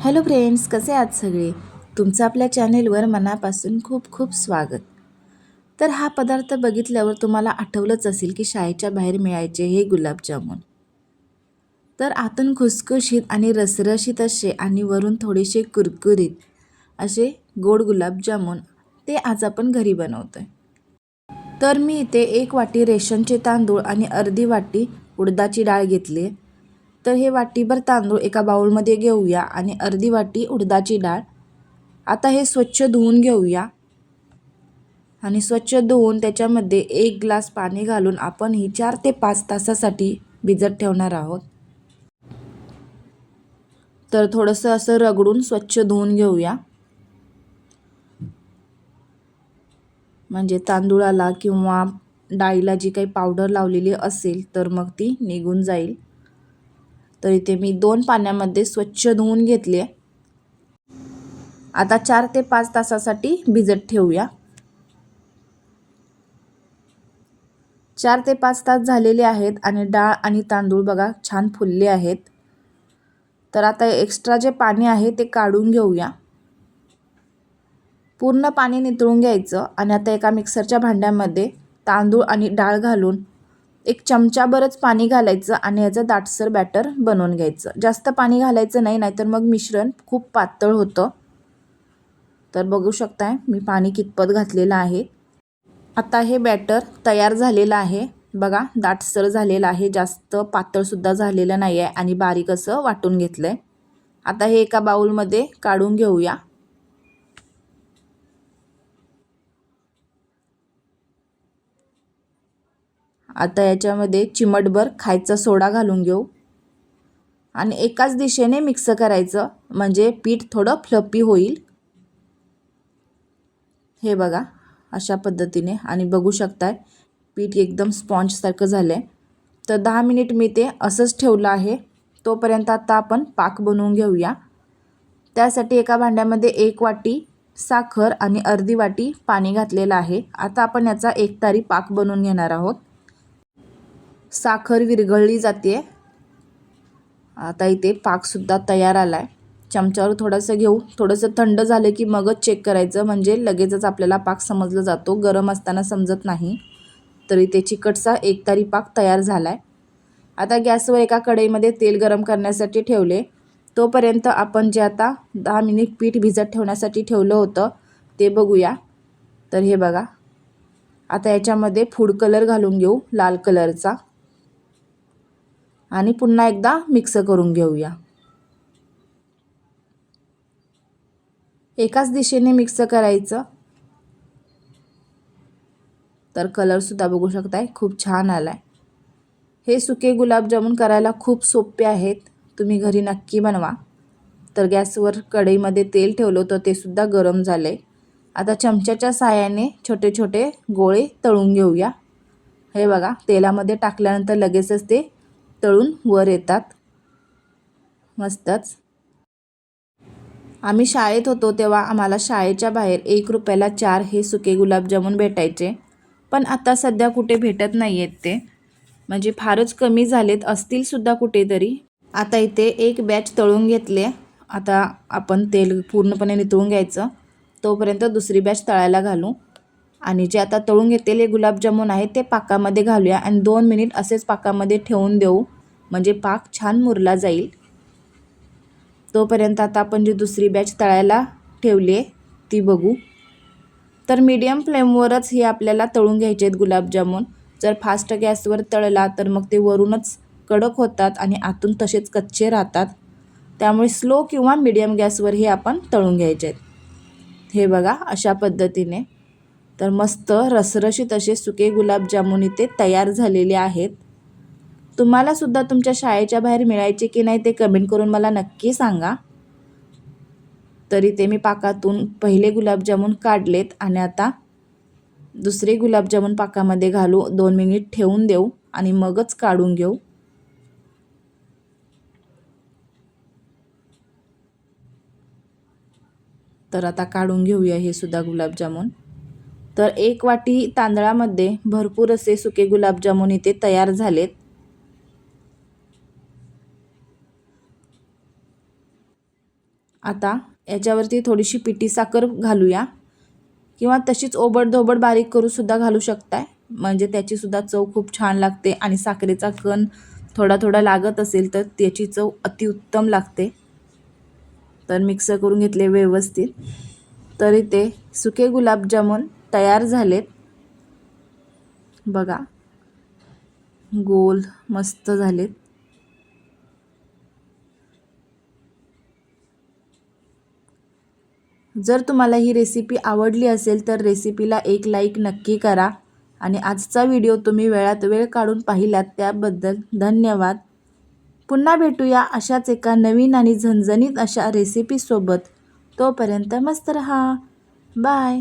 Hello friends कसे आहात सगळे? तुमचं आपल्या चॅनेलवर मनापासून खूप खूप स्वागत. तर हा पदार्थ बघितल्यावर तुम्हाला आठवलंच असेल की शाळेच्या बाहेर मिळायचे हे गुलाबजामुन. तर आतून खुसखुशीत आणि रसरशीत असे आणि वरून थोडेसे कुरकुरीत असे गोड गुलाबजामुन ते आज आपण घरी बनवतो आहे तर मी इथे एक वाटी रेशनचे तांदूळ आणि अर्धी वाटी उडदाची डाळ घेतली आहे. तर हे वाटीभर तांदूळ एका बाउलमध्ये घेऊया आणि अर्धी वाटी उडदाची डाळ. आता हे स्वच्छ धुवून घेऊया. आणि स्वच्छ धुवून त्याच्यामध्ये एक ग्लास पाणी घालून आपण ही चार ते पाच तासासाठी भिजत ठेवणार आहोत. तर थोडंसं असं रगडून स्वच्छ धुवून घेऊया. म्हणजे तांदूळाला किंवा डाळीला जी काही पावडर लावलेली असेल तर मग ती निघून जाईल. तर इथे मी दोन पाण्यामध्ये स्वच्छ धुवून घेतले. आता चार ते पाच तासासाठी भिजत ठेवूया. चार ते पाच तास झालेले आहेत आणि डाळ आणि तांदूळ बघा छान फुलले आहेत. तर आता एक्स्ट्रा जे पाणी आहे ते काढून घेऊया. पूर्ण पाणी नितळून घ्यायचं आणि आता एका मिक्सरच्या भांड्यामध्ये तांदूळ आणि डाळ घालून एक चमचाभरच पाणी घालायचं आणि याचं दाटसर बॅटर बनवून घ्यायचं. जास्त पाणी घालायचं नाही नाहीतर मग मिश्रण खूप पातळ होतं. तर बघू शकताय मी पाणी कितपत घातलेलं आहे. आता हे बॅटर तयार झालेलं आहे. बघा दाटसर झालेलं आहे. जास्त पातळसुद्धा झालेलं नाही आहे आणि बारीक असं वाटून घेतलं आहे आता हे एका बाऊलमध्ये काढून घेऊया. आता याच्यामध्ये चिमटभर खायचा सोडा घालून घेऊ. आणि एकाच दिशेने मिक्स करायचं म्हणजे पीठ थोडं फ्लपी होईल. हे बघा अशा पद्धतीने. आणि बघू शकताय पीठ एकदम स्पॉन्जसारखं झालं आहे तर दहा मिनिट मी ते असंच ठेवलं आहे. तोपर्यंत आता आपण पाक बनवून घेऊया. त्यासाठी एका भांड्यामध्ये एक वाटी साखर आणि अर्धी वाटी पाणी घातलेलं आहे. आता आपण याचा एक तारी पाक बनवून घेणार आहोत. साखर विरघळली जाते आता इथे पाकसुद्धा तयार आला आहे चमच्यावर थोडंसं घेऊ. थोडंसं थंड झालं की मगच चेक करायचं. म्हणजे लगेचच आपल्याला पाक समजला जातो. गरम असताना समजत नाही. तर इथे चिकटचा एकतारी पाक तयार झाला आहे आता गॅसवर एका कढईमध्ये तेल गरम करण्यासाठी ठेवले. तोपर्यंत आपण जे आता दहा मिनिट पीठ भिजत ठेवण्यासाठी ठेवलं होतं ते बघूया. तर हे बघा. आता याच्यामध्ये फूड कलर घालून घेऊ लाल कलरचा. आणि पुन्हा एकदा मिक्स करून घेऊया. एकाच दिशेने मिक्स करायचं. तर कलरसुद्धा बघू शकताय खूप छान आला आहे हे सुके गुलाबजामुन करायला खूप सोपे आहेत. तुम्ही घरी नक्की बनवा. तर गॅसवर कढईमध्ये तेल ठेवलं होतं ते सुद्धा गरम झालं आहे आता चमच्याच्या साहाय्याने छोटे छोटे गोळे तळून घेऊया. हे बघा तेलामध्ये टाकल्यानंतर लगेचच ते तळून वर येतात. मस्तच. आम्ही शाळेत होतो तेव्हा आम्हाला शाळेच्या बाहेर एक रुपयाला चार हे सुके गुलाबजामून भेटायचे. पण आता सध्या कुठे भेटत नाही आहेत ते. म्हणजे फारच कमी झालेत असतीलसुद्धा कुठेतरी. आता इथे एक बॅच तळून घेतले. आता आपण तेल पूर्णपणे नितळून घ्यायचं. तोपर्यंत दुसरी बॅच तळायला घालू. आणि जे आता तळून घेतलेले गुलाबजामुन आहे ते पाकामध्ये घालूया. आणि दोन मिनिट असेच पाकामध्ये ठेवून देऊ. म्हणजे पाक छान मुरला जाईल. तोपर्यंत आता आपण जी दुसरी बॅच तळायला ठेवली आहे ती बघू. तर मीडियम फ्लेमवरच हे आपल्याला तळून घ्यायचे आहेत गुलाबजामुन. जर फास्ट गॅसवर तळला तर मग ते वरूनच कडक होतात आणि आतून तसेच कच्चे राहतात. त्यामुळे स्लो किंवा मीडियम गॅसवर हे आपण तळून घ्यायचे आहेत. हे बघा अशा पद्धतीने. तर मस्त रसरशीत असे सुके गुलाबजामुन इथे तयार झालेले आहेत. तुम्हालासुद्धा तुमच्या शाळेच्या बाहेर मिळायचे की नाही ते कमेंट करून मला नक्की सांगा. तरी ते मी पाकातून पहिले गुलाबजामुन काढलेत आणि आता दुसरे गुलाबजामुन पाकामध्ये घालू दोन मिनिट ठेवून देऊ आणि मगच काढून घेऊ. तर आता काढून घेऊया हे सुद्धा गुलाबजामुन. तर एक वाटी तांदळामध्ये भरपूर असे सुके गुलाबजामुन इथे तयार झालेत. आता याच्यावरती थोडीशी पिठी साखर घालूया. किंवा तशीच ओबड-धोबड बारीक करूनसुद्धा घालू शकताय. म्हणजे त्याचीसुद्धा चव खूप छान लागते आणि साखरेचा कण थोडा थोडा लागत असेल तर त्याची चव अतिउत्तम लागते. तर मिक्स करून घेतले व्यवस्थित. तर इथे सुके गुलाबजामुन तयार झालेत. बघा. गोल मस्त झालेत. जर तुम्हाला ही रेसिपी आवडली असेल तर रेसिपीला एक लाईक नक्की करा. आणि आजचा व्हिडिओ तुम्ही वेळात वेळ काढून पाहिलात त्याबद्दल धन्यवाद. पुन्हा भेटूया अशाच एका नवीन आणि झणझणीत अशा रेसिपीसोबत तोपर्यंत मस्त रहा. बाय